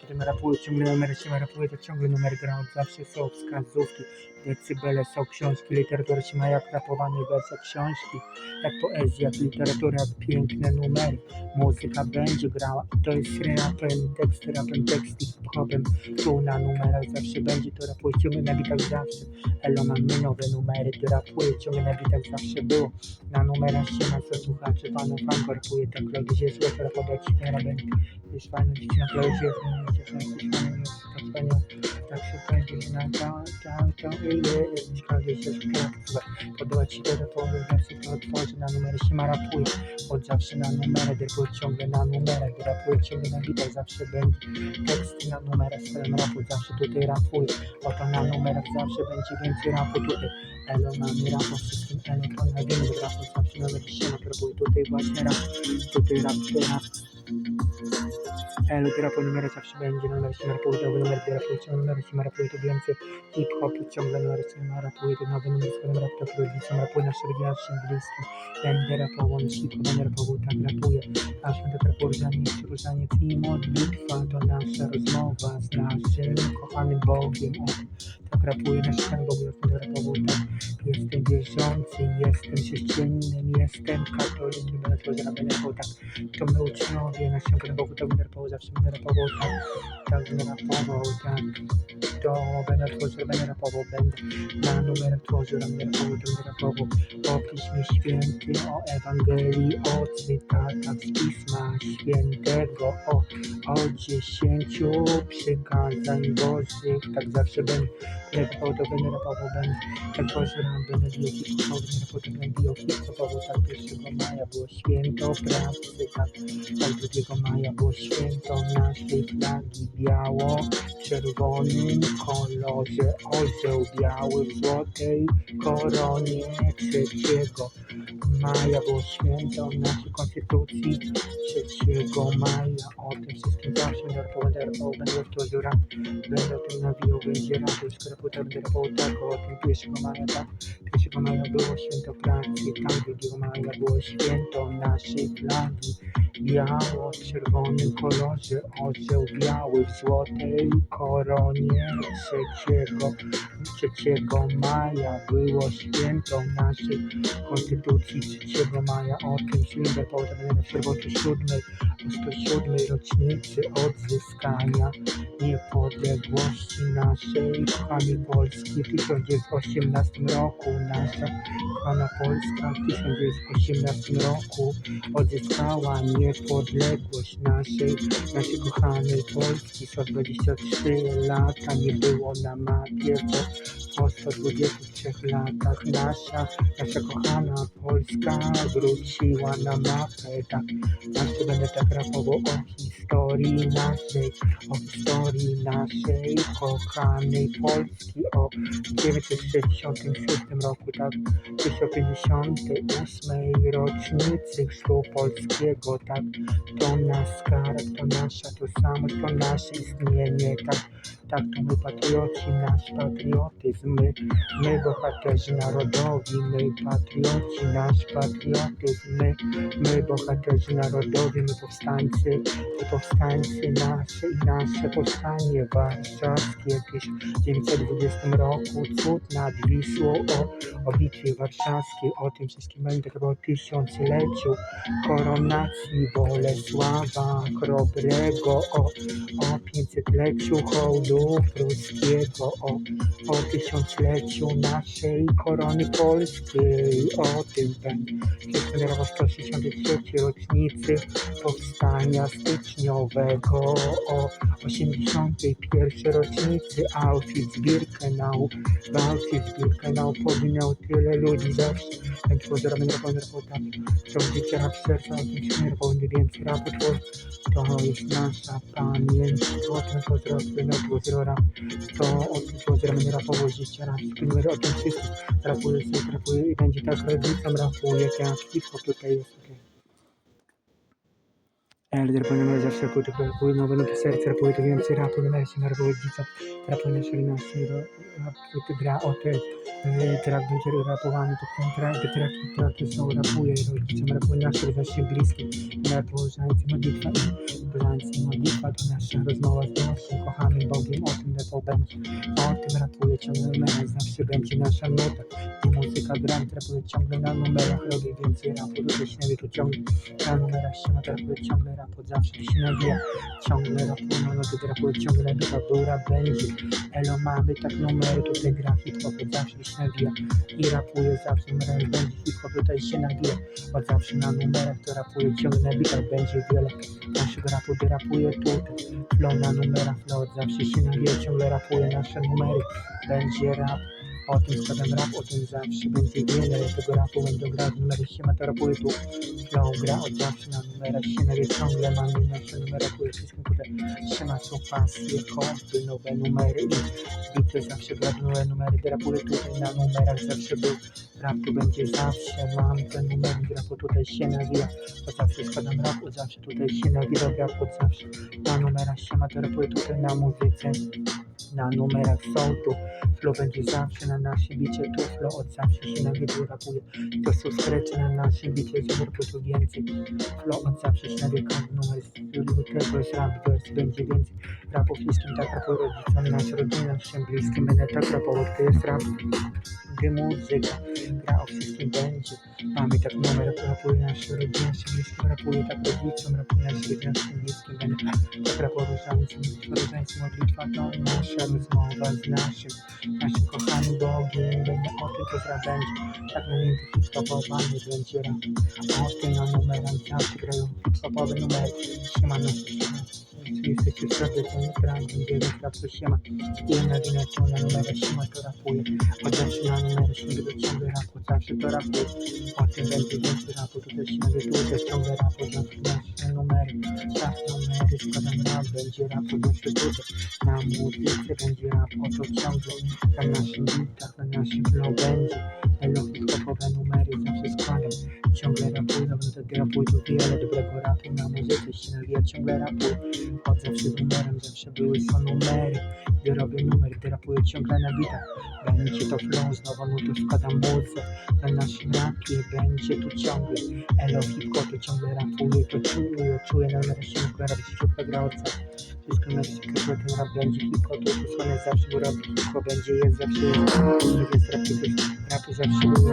potem rapuje, ciągle numery się rapuje, to ciągle numer gra, od zawsze są wskazówki, decybele są książki, literatura się ma jak rapowany wers, jak książki, jak poezja, jak literatura, piękne numery, muzyka będzie grała, to jest rapem, tekst, rapem, tekst, hip-hopem, tu na numerach zawsze będzie, to rapuje ciągle na bitach zawsze, elo mamy nowe numery, to rapuje ciągle na bitach zawsze było, na numerach się ma co słuchaczy, panów fanko rapuje, tak robi się złe, rapować się rapem, jest fajna dziewczyna, to jest jest, jest, jest, fajna, jest, tak tak się będzie, na to, to, to, ile, każdy się szukał, podoba ci to rapowy wersy, to otworzy, na numery się ma rapuje, od zawsze na numery, rapuje ciągle na numerach, rapuje ciągle na bitach, zawsze będzie, teksty na numerach, stylem rapu, zawsze tutaj rapuje, oto na numerach zawsze będzie więcej rapu tutaj, elo mamy rapu, wszystkim elo, to na wiemy, rapu, zawsze numer się tutaj właśnie rap, tutaj rap, tutaj rap, elo, rapu, numery zawsze będzie, numer się rapuje, nowy numer, ciągle numer się to więcej, hip-hop, ciągle numer się to nowy numer, skoro rap, rapuje, są rapuje, nasze wydzielawszy bliskim, będę rapował, hip-hop, będę rapował, tak rapuje, aż będę różaniec, różaniec i modlitwa, to nasza rozmowa z naszym kochanym Bogiem, tak rapuje nasz Pan Bóg, jak będę rapował, tak, jestem wierzący, jestem chrześcijaninem, jestem katolikiem, to zarabiał, rapował, tak, to my uczniowie, naszym Panem Bogu, to będę rapował, zawsze będę rapował, tak, tak będę rapował, tak, to będę tworzył, będę rapował, będę na numer tworzył, będę rapował, będę rapował, o Piśmie Świętym, o Ewangelii, o cytatach z Pisma Świętego, o, o dziesięciu przykazań Bożych, tak zawsze będę rapował, to będę rapował, będę tak tworzył, będę bił hip-hop, będę rapował, to będę bił hip-hopowo, tak 1 maja było święto pracy, tak, tak 2 maja było święto naszej flagi biało, czerwonym kolorze, orzeł biały w złotej koronie 3 maja było święto naszej konstytucji 3 maja. O tym wszystkim zawsze rapował, będę tworzył rap, będę o tym nawijał, będzie rap, już skoro potem będę rapował tak, o tym 1 maja, tak. 1 maja było święto pracy, tam 2 maja było święto naszej flagi. Biało w czerwonym kolorze, orzeł biały w złotej koronie 3, 3 maja było święto naszej konstytucji 3 maja. O tym na sobotę 7, o 107 rocznicy odzyskania niepodległości naszej kochanej Polski w 1918 roku. Nasza kochana Polska w 1918 roku odzyskała niepodległość naszej, naszej kochanej Polski. 123 lata nie było na mapie, bo po 123 latach nasza, nasza kochana Polska wróciła na mapę. Tak, zawsze będę tak rapował o historii naszej, o historii naszej kochanej Polski, o 1966 roku, tak, 1058 rocznicy chrztu polskiego, tak, to nasz skarb, to nasza tożsamość, to nasze istnienie, tak, tak, to my patrioci, nasz patriotyzm, my, my bohaterzy narodowi, my patrioci, nasz patriotyzm, my, my bohaterzy narodowi, my powstańcy, my powstańcy nasze i nasze powstanie warszawskie. W 1920 roku, cud nad Wisłą, o, o bitwie warszawskiej, o tym wszystkim będę chyba o tysiącleciu koronacji Bolesława Chrobrego, o, o 500-leciu hołdu pruskiego, o, o tysiącleciu naszej korony polskiej, o tym będę przesłynęła 163 rocznicy powstania styczniowego, o 81 rocznicy Auschwitz-Birkenau, w Auschwitz-Birkenau poginęło tyle ludzi zawsze, więc pozorem rapowany rapotami, to życie rap serca, o tym śmiertelny, więc twór, to jest nasza pamięć, o tym pozorem na to o tym pozorem rapowo życie rap, numer o tym wszystkim, rapuje rapuje i będzie tak rodzicom rapuje, jak hip-hop tutaj jest, okej. Ale rapuję zawsze płyty, rapuję nowe nuty serca, rapuję to więcej rapu, się rapuję dzica, rapuję na 14, płyty gra o te, trap będzie rapowany, to ten track, te traki, traki są rapuje, rodzicom rapuję na 14 bliskie, rapuję żańcy modlitwa i żańcy modlitwa to nasza rozmowa z naszym kochanym Bogiem, o tym rapał będzie, o tym rapuje ciągle numerach, zawsze będzie nasza nuta, i muzyka gram, rapuję ciągle na numerach, robię więcej rapu, robię śniegu, to ciągle na numerach się ma rapuję ciągle rap, od zawsze się nawija, ciągle rapuję, no to rapuję ciągle nawija, był rap będzie, elo mamy tak numery, tutaj gra hip-hop, zawsze się nawija i rapuję zawsze, numerami będzie hip-hop, tutaj się nawija, od zawsze na numerach to rapuję ciągle bitach, będzie wiele. Naszego rapu, gdy rapuję tutaj, flow na numerach, flow od zawsze się nawija, ciągle rapuję nasze numery, będzie rap, o tym składam rap, o tym zawsze będzie wiele tego rapu będę grał, numery się ma to flow gra od zawsze na numerach się ciągle mamy nasze numery rapuję wszystkim tutaj się ma co pasje, hobby, nowe numery. I bity zawsze gra nowe numery, gdy rapuję tutaj na numerach zawsze był rap tu będzie zawsze, mam te numery, rapu tutaj się nawija, od zawsze składam rap, od zawsze tutaj się nawija, rap od zawsze na numerach się ma to rapuję tutaj na muzyce na numerach są tu Flow będzie zawsze na naszym bicie tu Flow od zawsze się na wiedzy rapuje To są skrecze na naszym bicie Zimur tu więcej. Flow od zawsze się na wie każdy numer Stylu tego jest rap, wers będzie więcej. Rapu wszystkim tak rapu rodzicom Nasz rodzina, naszym bliskim Będę tak rapował, to jest rap gry muzyka Gra o wszystkim będzie. Mamy tak numer, rapuje nasze rodzina się bliskim Rapuje tak rodzicom, rapuje nasze rodzina się bliskim Będę tak raporuszamy z nim Rodzeństwo, modlitwa to nasza rozmowa z naszym Naszym kochanym Bogiem. Będę o tym, co będzie. Tak na nim hip-hopowany będzie rap. O tym na numerach zawsze grają hip-hopowe Siemano, siemano. 33 zdrowie to nie prawda, wiele pracy siema Jedna wina to na numerę siema to rapuje. Chociaż na numerę śmigę do ciągle rapu, zawsze to rapuje. O tym będzie więcej rapu, tutaj śmigę tu też ciągle rapu Zamknę numery, tak numery, składam rap, będzie rapu dłuższy tutaj Na muzyce będzie rap, oto ciągle Na naszym bitach, na naszym flow będzie. Hello hip numery zawsze składam no rapuję tu wiele dobrego rapu Na muzyce się nawija, ciągle rapuję Od zawsze z numerem, zawsze były są numery Gdy robię numer, gdy rapuję ciągle na bitach Będzie to flow, znowu no to składam muzykę Na naszym rapie będzie tu ciągle Elo hip-hopy ciągle rapuję, to czuję, czuję na na razie ciągle gra od zawsze wszystko na wszystko, ten rap będzie hip-hop, to wysłane zawsze, bo rap hip-hop będzie, jest zawsze, jest, jest rap, jest rap zawsze